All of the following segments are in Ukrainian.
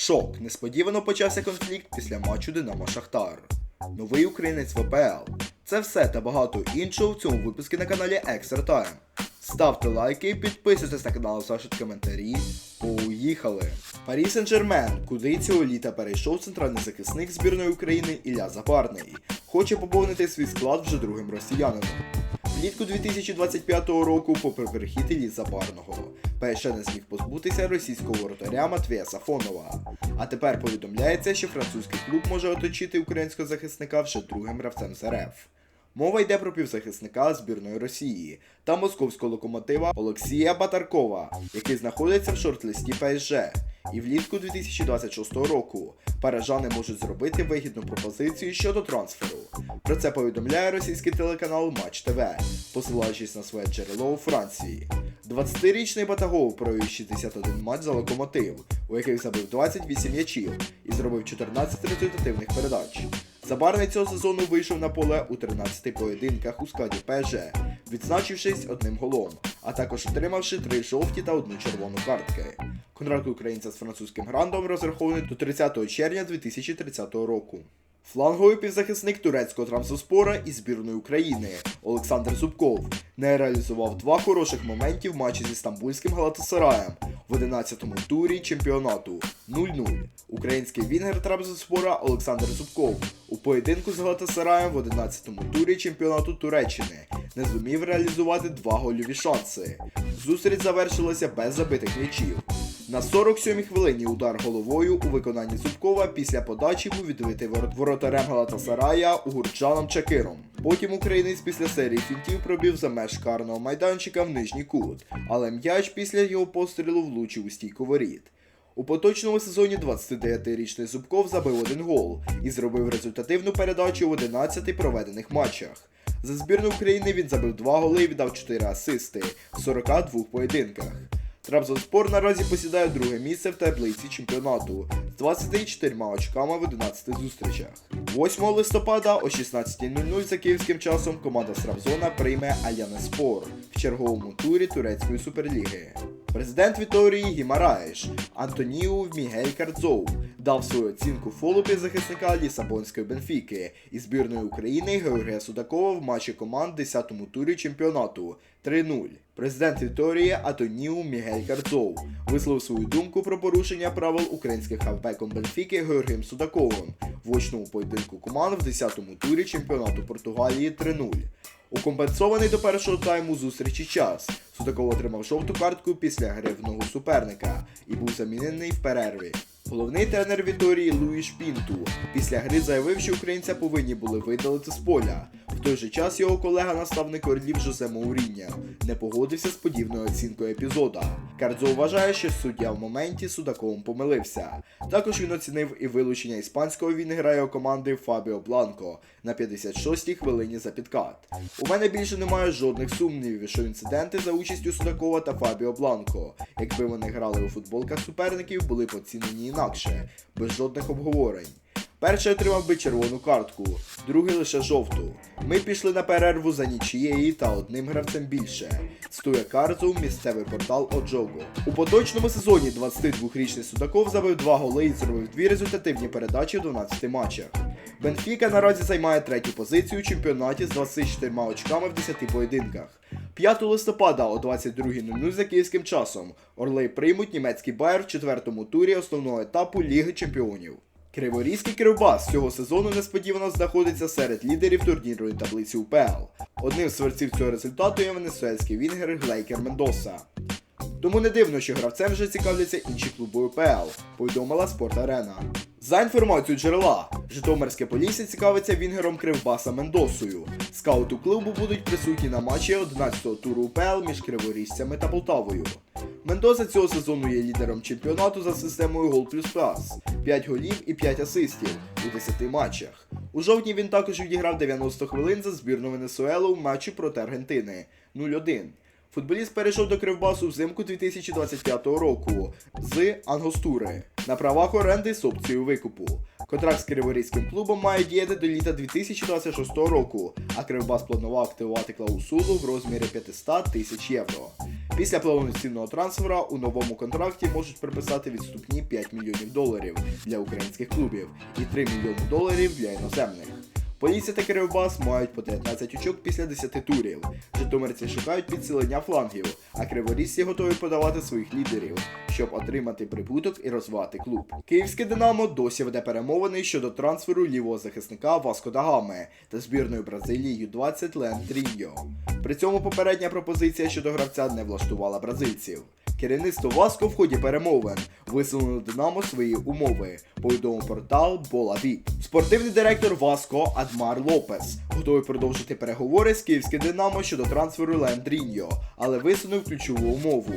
Шок. Несподівано почався конфлікт після матчу Динамо Шахтар. Новий українець ВПЛ. Це все та багато іншого в цьому випуску на каналі Extra Time. Ставте лайки, підписуйтесь на канал, залишайте коментарі. Поїхали! Парі Сен-Жермен, куди цього літа перейшов центральний захисник збірної України Ілля Запарний. Хоче поповнити свій склад вже другим росіянином. Влітку 2025 року, попри перехід Іллі Запарного, ПСЖ не зміг позбутися російського воротаря Матвія Сафонова. А тепер повідомляється, що французький клуб може оточити українського захисника вже другим гравцем з РФ. Мова йде про півзахисника збірної Росії та московського локомотива Олексія Батаркова, який знаходиться в шорт-листі ПСЖ. І влітку 2026 року парижани можуть зробити вигідну пропозицію щодо трансферу. Про це повідомляє російський телеканал Матч ТВ, посилаючись на своє джерело у Франції. 20-річний Батагов провів 61 матч за локомотив, у яких забив 28 м'ячів і зробив 14 результативних передач. Забарний цього сезону вийшов на поле у 13 поєдинках у складі ПСЖ, відзначившись одним голом, а також отримавши три жовті та одну червону картки. Контракт українця з французьким грандом розрахований до 30 червня 2030 року. Фланговий півзахисник турецького Трамсоспора і збірної України Олександр Зубков не реалізував два хороших моменти в матчі зі стамбульським Галатасараєм в 11-му турі чемпіонату 0-0. Український вінгер Трабзонспора Олександр Зубков у поєдинку з Галатасараєм в 11-му турі чемпіонату Туреччини не зумів реалізувати два гольові шанси. Зустріч завершилася без забитих м'ячів. На 47-й хвилині удар головою у виконанні Зубкова після подачі був відбитий ворот- воротарем Галатасарая Угурчаном Чакиром. Потім українець після серії фінтів пробів за меж карного майданчика в нижній кут, але м'яч після його пострілу влучив у стійку воріт. У поточному сезоні 29-річний Зубков забив один гол і зробив результативну передачу в 11 проведених матчах. За збірну України він забив 2 голи і віддав 4 асисти в 42 поєдинках. Трабзонспор наразі посідає друге місце в таблиці чемпіонату з 24 очками в 11 зустрічах. 8 листопада о 16.00 за київським часом команда з Трабзона прийме Аяне-Спор в черговому турі турецької суперліги. Президент Віторії Гімараєш Антоніу Мігель Кардзоу дав свою оцінку фолупі захисника Лісабонської Бенфіки і збірної України Георгія Судакова в матчі команд 10-му турі чемпіонату 3-0. Президент Віторії Антоніу Мігель Кардзоу висловив свою думку про порушення правил українських хавбеком Бенфіки Георгієм Судаковим в очному поєдинку команд в 10-му турі чемпіонату Португалії 3-0. У компенсований до першого тайму зустрічі час Судаков отримав жовту картку після гри в ногу суперника і був замінений в перерві. Головний тренер Віторії Луїш Пінту після гри заявив, що українця повинні були видалити з поля. Той же час його колега-наставник Орлів Жозе Мауріння не погодився з подібною оцінкою епізода. Кардзо вважає, що суддя в моменті Судаковим помилився. Також він оцінив і вилучення іспанського вінгера його команди Фабіо Бланко на 56-й хвилині за підкат. У мене більше немає жодних сумнівів, що інциденти за участю Судакова та Фабіо Бланко, якби вони грали у футболках суперників, були б оцінені інакше, без жодних обговорень. Перший отримав би червону картку, другий лише жовту. Ми пішли на перерву за нічією та одним гравцем більше. Стує Карзу, місцевий портал Оджого. У поточному сезоні 22-річний Судаков забив два голи і зробив дві результативні передачі в 12 матчах. Бенфіка наразі займає третю позицію у чемпіонаті з 24 очками в 10 поєдинках. 5 листопада о 22.00 за київським часом Орли приймуть німецький Байер в четвертому турі основного етапу Ліги Чемпіонів. Криворізький Кривбас цього сезону несподівано знаходиться серед лідерів турнірної таблиці УПЛ. Одним з творців цього результату є венесуельський вінгер Глейкер Мендоса. Тому не дивно, що гравцем вже цікавляться інші клуби УПЛ, повідомила Спорт Арена. За інформацією джерела, Житомирське Полісся цікавиться вінгером Кривбаса Мендосою. Скаути клубу будуть присутні на матчі 11-го туру УПЛ між Криворіжцями та Полтавою. Мендоса цього сезону є лідером чемпіонату за системою Гол плюс Пас 5 голів і 5 асистів у 10 матчах. У жовтні він також відіграв 90 хвилин за збірну Венесуелу в матчі проти Аргентини 0-1. Футболіст перейшов до Кривбасу взимку 2025 року з Ангостури на правах оренди з опцією викупу. Контракт з Криворізьким клубом має діяти до літа 2026 року, а Кривбас планував активувати клаусулу в розмірі 500 тисяч євро. Після повноцінного трансфера у новому контракті можуть приписати відступні 5 мільйонів доларів для українських клубів і 3 мільйони доларів для іноземних. Поліція та Кривбас мають по 19 очок після 10 турів. Житомирці шукають підсилення флангів, а криворізці готові подавати своїх лідерів, щоб отримати прибуток і розвивати клуб. Київське Динамо досі веде перемовини щодо трансферу лівого захисника Васко Дагами та збірної Бразилії Ю-20 Лен Тріньо. При цьому попередня пропозиція щодо гравця не влаштувала бразильців. Керівництво Васко в ході перемовин висунуло Динамо свої умови. Повідомив портал Болаві. Спортивний директор Васко Адмар Лопес готовий продовжити переговори з київським Динамо щодо трансферу Лендріньо, але висунув ключову умову.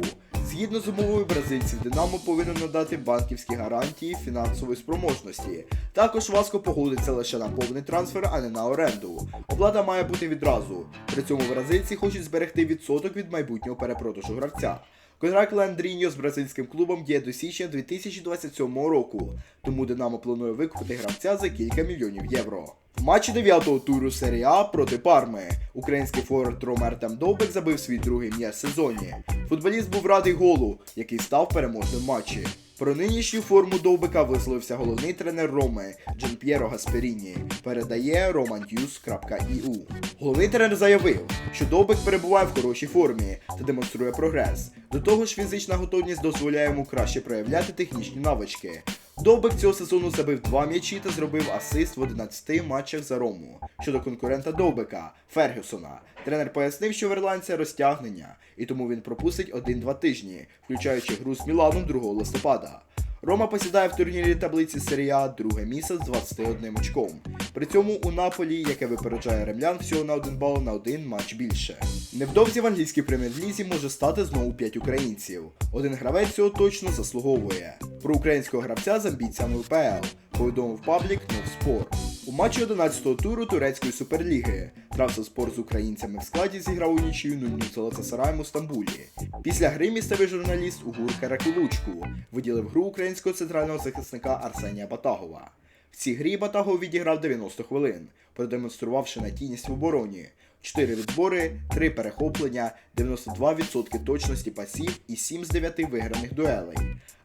Згідно з умовою бразильців, Динамо повинен надати банківські гарантії фінансової спроможності. Також Васко погодиться лише на повний трансфер, а не на оренду. Оплата має бути відразу. При цьому бразильці хочуть зберегти відсоток від майбутнього перепродажу гравця. Контракт Ландріньо з бразильським клубом є до січня 2027 року, тому Динамо планує викупити гравця за кілька мільйонів євро. Матчі 9-го туру серії А проти Парми український форвард Рома Артем Довбик забив свій другий м'яч сезоні. Футболіст був радий голу, який став переможним матчі. Про нинішню форму Довбика висловився головний тренер Роми Джан П'єро Гасперіні. Передає romannews.eu. Головний тренер заявив, що Довбик перебуває в хорошій формі та демонструє прогрес. До того ж, фізична готовність дозволяє йому краще проявляти технічні навички. Довбик цього сезону забив два м'ячі та зробив асист в 11 матчах за Рому. Щодо конкурента Довбика Фергюсона, тренер пояснив, що в ірландця розтягнення, і тому він пропустить 1-2 тижні, включаючи гру з Міланом 2 листопада. Рома посідає в турнірі таблиці серія друге місце з 21 очком. При цьому у Наполі, яке випереджає ремлян всього на один бал на один матч більше. Невдовзі в англійській прем'єр-лізі може стати знову 5 українців. Один гравець цього точно заслуговує. Про українського гравця з амбіціями УПЛ повідомив паблік Новспор. У матчі 11-го туру турецької суперліги Трабзонспор з українцями в складі зіграв у нічию 0-0 з у Стамбулі. Після гри місцевий журналіст Угур Каракулучку виділив гру українського центрального захисника Арсенія Батагова. В цій грі Батагов відіграв 90 хвилин, продемонструвавши надійність в обороні. 4 відбори, 3 перехоплення, 92% точності пасів і 7 з 9 виграних дуелей.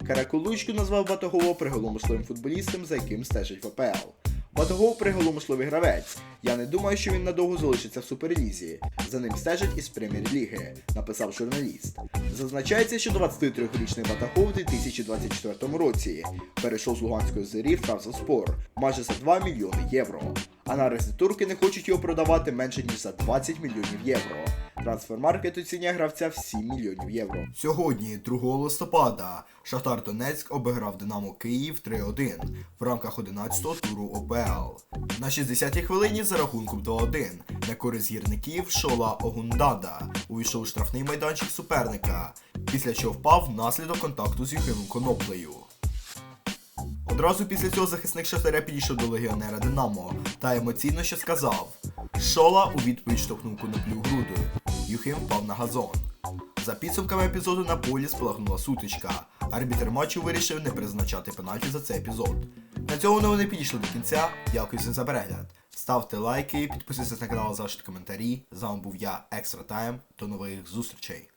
Каракулучку назвав Батагова приголомшливим футболістом, за яким стежить ВПЛ. Батагов приголомшливий гравець. Я не думаю, що він надовго залишиться в суперлізі. За ним стежать із прем'єр-ліги, написав журналіст. Зазначається, що 23-річний Батагов у 2024 році перейшов з Луганської зорі в Трабзонспор майже за 2 мільйони євро. Аналізи турки не хочуть його продавати менше ніж за 20 мільйонів євро. Трансфермаркет оцінює гравця в 7 мільйонів євро. Сьогодні, 2 листопада, Шахтар Донецьк обіграв Динамо Київ 3-1 в рамках 11-го туру ОПЛ. На 60-й хвилині за рахунком 2-1 на користь гірників Шола Огундада увійшов штрафний майданчик суперника, після чого впав внаслідок контакту з Юхимом Коноплею. Одразу після цього захисник Шахтаря підійшов до легіонера Динамо та емоційно ще сказав: Шола у відповідь штовхнув коноплю грудою. Юхим впав на газон. За підсумками епізоду на полі спалахнула сутичка. Арбітер матчу вирішив не призначати пенальті за цей епізод. На цьому новини підійшли до кінця. Дякую всім за перегляд. Ставте лайки, підписуйтесь на канал, залиште коментарі. З вами був я, Екстра Тайм. До нових зустрічей.